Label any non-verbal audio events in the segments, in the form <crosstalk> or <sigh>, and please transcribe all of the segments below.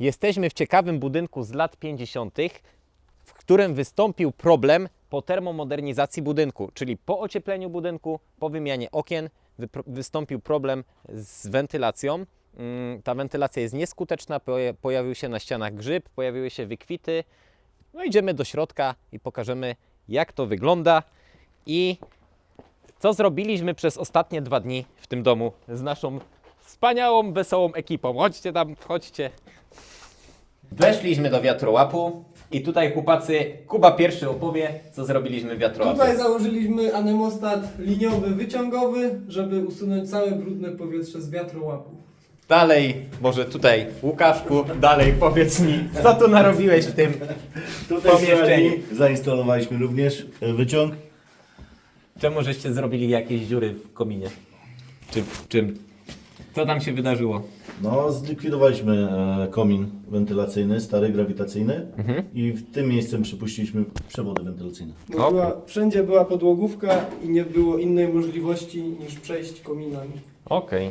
Jesteśmy w ciekawym budynku z lat 50., w którym wystąpił problem po termomodernizacji budynku, czyli po ociepleniu budynku, po wymianie okien wystąpił problem z wentylacją. Mm, Ta wentylacja jest nieskuteczna, poja- pojawił się na ścianach grzyb, pojawiły się wykwity. No idziemy do środka i pokażemy jak to wygląda i co zrobiliśmy przez ostatnie dwa dni w tym domu z naszą wspaniałą, wesołą ekipą. Chodźcie tam, chodźcie. Weszliśmy do wiatrołapu i tutaj chłopacy, Kuba pierwszy opowie, co zrobiliśmy w wiatrołapie. Tutaj założyliśmy anemostat liniowy, wyciągowy, żeby usunąć całe brudne powietrze z wiatrołapu. Dalej, może tutaj, Łukaszku, dalej powiedz mi, co tu narobiłeś w tym Tutaj pomieszczeniu? zainstalowaliśmy również e, wyciąg. Czemu żeście zrobili jakieś dziury w kominie? Czy w czym? Co tam się wydarzyło? No, zlikwidowaliśmy e, komin wentylacyjny, stary, grawitacyjny Mhm. i w tym miejscem przypuściliśmy przewody wentylacyjne. Bo Okej. była, wszędzie była podłogówka i nie było innej możliwości niż przejść kominami. Okej.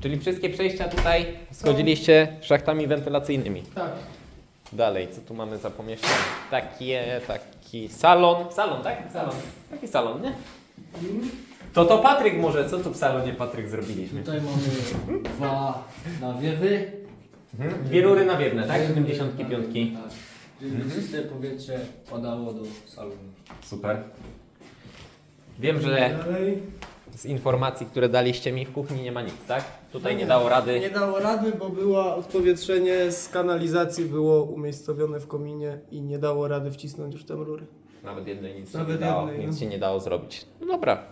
Czyli wszystkie przejścia tutaj zgodziliście szachtami wentylacyjnymi. Tak. Dalej, co tu mamy za pomieszczenie? Takie, taki salon. Salon, tak? Salon. Taki salon, nie? To to Patryk może, co tu w salonie Patryk zrobiliśmy? Tutaj mamy dwa nawiewy. Mhm. Dwie rury nawiewne, tak? 75. Tak. Żeby czyste powietrze padało do salonu. Super. Wiem, że Dalej. z informacji, które daliście mi w kuchni nie ma nic, tak? Tutaj No nie nie. dało rady. Nie dało rady, bo było odpowietrzenie z kanalizacji było umiejscowione w kominie i nie dało rady wcisnąć już tam rury. Nawet jednej nic Nawet się nie dało, jednej, nic no. się nie dało zrobić. No dobra.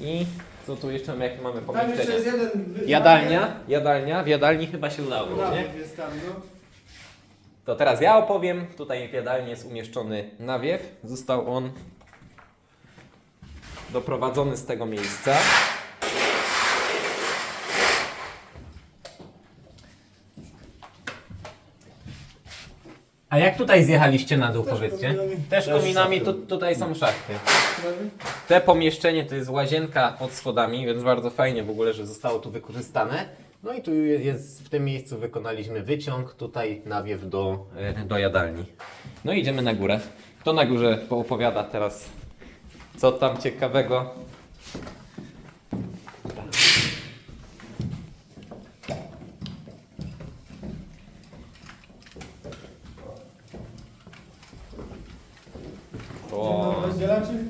I co tu jeszcze mamy, jakie mamy Tam jeszcze pomieszczenia? jest jeden... wy- Jadalnia, jadalnia, w jadalni chyba się udało, nie? Jest tam, no. To teraz ja opowiem. Tutaj w jadalni jest umieszczony nawiew. Został on doprowadzony z tego miejsca. A jak tutaj zjechaliście na dół, Też powiedzcie? kominami. Też kominami, tu, tutaj są szachty. Te pomieszczenie to jest łazienka pod schodami, więc bardzo fajnie w ogóle, że zostało tu wykorzystane. No i tu jest, w tym miejscu wykonaliśmy wyciąg, tutaj nawiew do, e, do jadalni. No i idziemy na górę. Kto na górze poopowiada teraz, co tam ciekawego? Rozdzielaczy?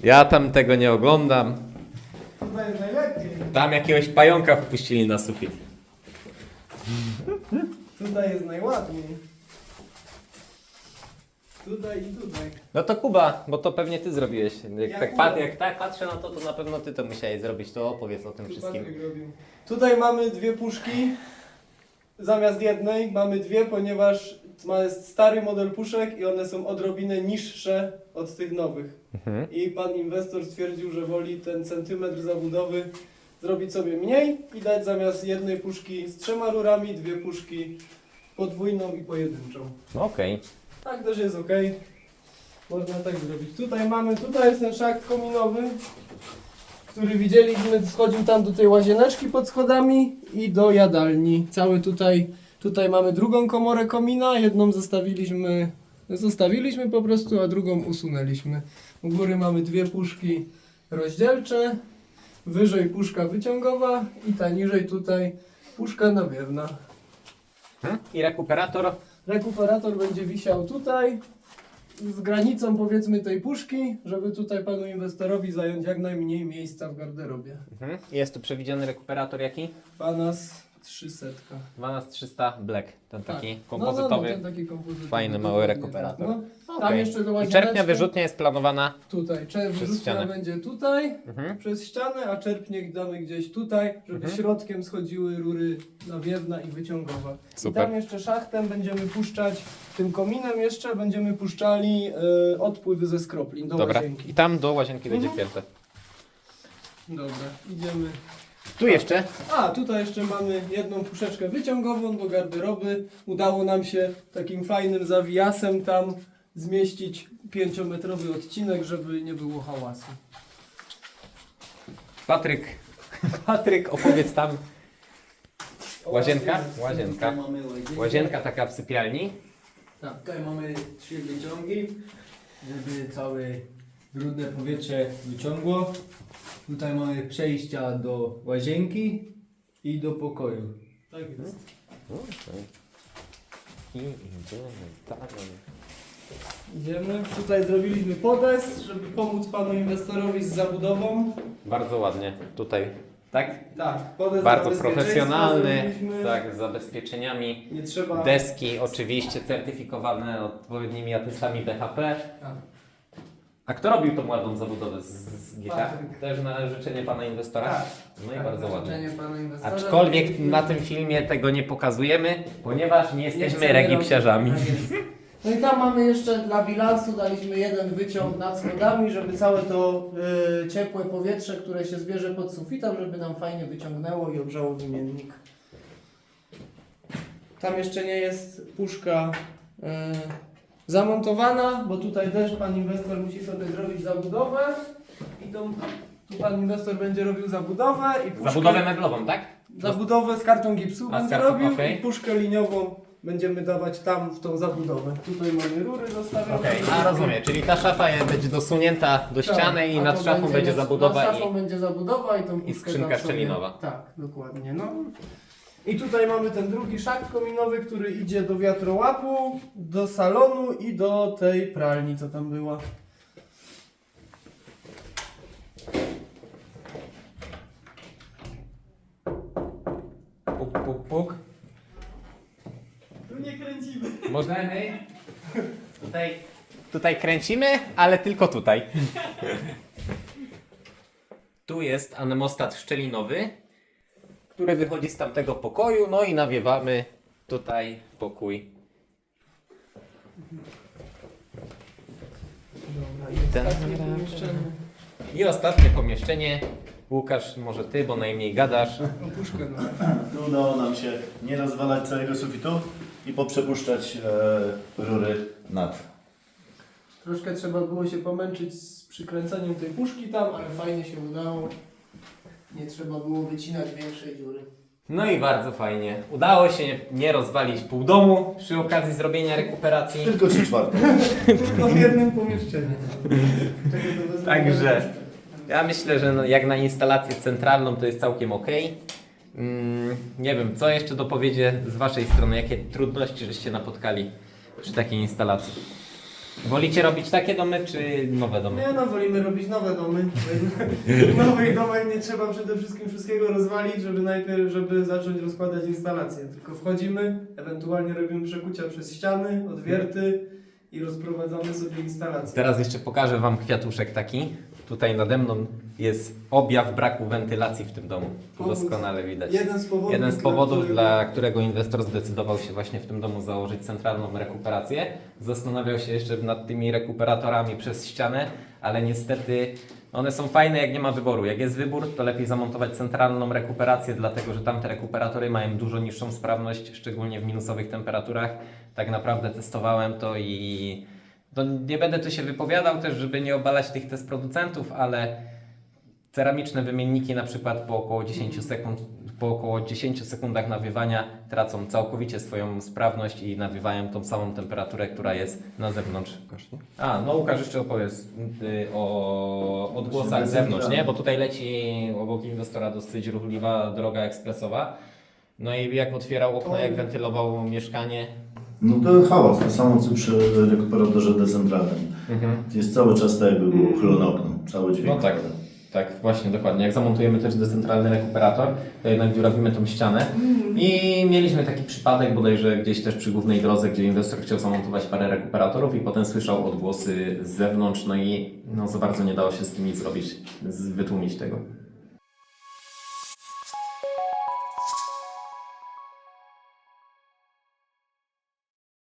ja tam tego nie oglądam. Chyba jest najlepiej. Tam jakiegoś pająka wpuścili na sufit. Tutaj jest najładniej. Tutaj i tutaj. No to Kuba, bo to pewnie ty zrobiłeś. Jak, Ja tak, Kuba. pat, jak tak patrzę na to, to na pewno ty to musiałeś zrobić. To opowiedz o tym Tu wszystkim. Patryk robił. Tutaj mamy dwie puszki. Zamiast jednej mamy dwie, ponieważ ma jest stary model puszek i one są odrobinę niższe od tych nowych. Mhm. I pan inwestor stwierdził, że woli ten centymetr zabudowy zrobić sobie mniej i dać zamiast jednej puszki z trzema rurami, dwie puszki podwójną i pojedynczą. No Okej. Tak też jest ok. Można tak zrobić. Tutaj mamy, tutaj jest ten szakt kominowy, który widzieliśmy, schodził tam do tej łazieneczki pod schodami i do jadalni. Cały tutaj, tutaj mamy drugą komorę komina, jedną zostawiliśmy, zostawiliśmy po prostu, a drugą usunęliśmy. U góry mamy dwie puszki rozdzielcze, wyżej puszka wyciągowa i ta niżej tutaj puszka nawiewna. I rekuperator. Rekuperator będzie wisiał tutaj, z granicą powiedzmy tej puszki, żeby tutaj panu inwestorowi zająć jak najmniej miejsca w garderobie. Mhm. Jest tu przewidziany rekuperator jaki? Panas 300. 12300 Black. Ten taki No, no, kompozytowy. no, ten taki kompozytowy. Fajny, mały dokładnie, rekuperator. No. Tam Okej. jeszcze do I łazieneczki. czerpnia wyrzutnia jest planowana. Tutaj, Cze- Przez wyrzutnia ścianę. będzie tutaj, Mhm. przez ścianę, a czerpniek damy gdzieś tutaj, żeby Mhm. środkiem schodziły rury nawiewna i wyciągowa. Super. I tam jeszcze szachtem będziemy puszczać, tym kominem jeszcze będziemy puszczali e, odpływy ze skroplin do Dobra. łazienki. I tam do łazienki będzie Mhm. wpięte. Dobra, idziemy. Tu jeszcze. A, tutaj jeszcze mamy jedną puszeczkę wyciągową do garderoby. Udało nam się takim fajnym zawijasem tam zmieścić pięciometrowy odcinek, żeby nie było hałasu. Patryk. <laughs> Patryk, opowiedz tam Łazienka? Tutaj Łazienka. mamy łazienkę. Łazienka taka w sypialni. Tak, tutaj mamy trzy wyciągi, żeby całe brudne powietrze wyciągło. Tutaj mamy przejścia do łazienki i do pokoju. Tak jest. I idziemy dalej. Idziemy. Tutaj zrobiliśmy podest, żeby pomóc panu inwestorowi z zabudową. Bardzo ładnie tutaj, tak? Tak, podest Bardzo dla bezpieczeństwa profesjonalny, zrobiliśmy. tak, z zabezpieczeniami. Nie trzeba. Deski oczywiście certyfikowane odpowiednimi atestami BHP. Tak. A kto robił tą ładną zabudowę z, z? Patryk. Też na życzenie pana inwestora? Tak. No i Tak, bardzo na ładnie. życzenie pana inwestora Aczkolwiek zrobiliśmy- na tym filmie tego nie pokazujemy, ponieważ nie jesteśmy chcemy regipsiarzami. robić- tak jest. No i tam mamy jeszcze dla bilansu daliśmy jeden wyciąg nad schodami, żeby całe to y, ciepłe powietrze, które się zbierze pod sufitem, żeby nam fajnie wyciągnęło i ogrzało wymiennik. Tam jeszcze nie jest puszka y, zamontowana, bo tutaj też pan inwestor musi sobie zrobić zabudowę i tą, tu pan inwestor będzie robił zabudowę i puszkę, Zabudowę meblową, tak? zabudowę z kartą gipsu A, z będzie kartą, robił okej. i puszkę liniową będziemy dawać tam w tą zabudowę. Tutaj mamy rury zostawione. Okej, a rozumiem, czyli ta szafa będzie dosunięta do Tak, ściany i a nad to szafą będzie zabudowa Nad szafą i... będzie zabudowa i tą skrzynka sobie- szczelinowa. Tak, dokładnie. No. I tutaj mamy ten drugi szakt kominowy, który idzie do wiatrołapu, do salonu i do tej pralni, co tam była. Puk, puk, puk. Tu nie kręcimy. Możemy. Tutaj, tutaj kręcimy, ale tylko tutaj. <laughs> Tu jest anemostat szczelinowy, który wychodzi z tamtego pokoju, no i nawiewamy tutaj pokój. Dobra, i Ten- ostatnie pomieszczenie. I ostatnie pomieszczenie. Łukasz, może ty, bo najmniej gadasz. No, puszkę no. Tu udało nam się nie rozwalać całego sufitu i poprzepuszczać e, rury nad. Troszkę trzeba było się pomęczyć z przykręceniem tej puszki tam, ale fajnie się udało. Nie trzeba było wycinać większej dziury. No i bardzo fajnie. Udało się nie rozwalić pół domu przy okazji zrobienia rekuperacji. Tylko trzy czwarte. Tylko <laughs> w jednym pomieszczeniu. Czego to wezmę? Także ja myślę, że no, jak na instalację centralną to jest całkiem ok. Mm, nie wiem, co jeszcze dopowiedzie z Waszej strony, jakie trudności żeście napotkali przy takiej instalacji? Wolicie robić takie domy, czy nowe domy? Nie no, wolimy robić nowe domy. <laughs> W nowych domach nie trzeba przede wszystkim wszystkiego rozwalić, żeby najpierw, żeby zacząć rozkładać instalację. Tylko wchodzimy, ewentualnie robimy przekucia przez ściany, odwierty i rozprowadzamy sobie instalację. Teraz jeszcze pokażę Wam kwiatuszek taki. Tutaj nade mną jest objaw braku wentylacji w tym domu. Powód. doskonale widać. Jeden z powodów, Jeden z dla powodów, którego- dla którego inwestor zdecydował się właśnie w tym domu założyć centralną rekuperację. Zastanawiał się jeszcze nad tymi rekuperatorami przez ścianę, ale niestety one są fajne, jak nie ma wyboru. Jak jest wybór, to lepiej zamontować centralną rekuperację, dlatego że tamte rekuperatory mają dużo niższą sprawność, szczególnie w minusowych temperaturach. Tak naprawdę testowałem to i to nie będę tu się wypowiadał też, żeby nie obalać tych test producentów, ale ceramiczne wymienniki na przykład po około 10 sekund, po około 10 sekundach nawiewania tracą całkowicie swoją sprawność i nawiewają tą samą temperaturę, która jest na zewnątrz. A, no Łukasz jeszcze opowie y, o odgłosach z zewnątrz, nie? Bo tutaj leci obok inwestora dosyć ruchliwa droga ekspresowa. No i jak otwierał okno, jak wentylował mieszkanie. No to hałas, to samo co przy rekuperatorze decentralnym. Jest cały czas tak jakby było uchylone okno, cały dźwięk. No tak. Tak, właśnie, dokładnie. Jak zamontujemy też decentralny rekuperator, to jednak dziurawimy tą ścianę. I mieliśmy taki przypadek bodajże gdzieś też przy głównej drodze, gdzie inwestor chciał zamontować parę rekuperatorów i potem słyszał odgłosy z zewnątrz, no i no, za bardzo nie dało się z tym nic zrobić, z- wytłumić tego.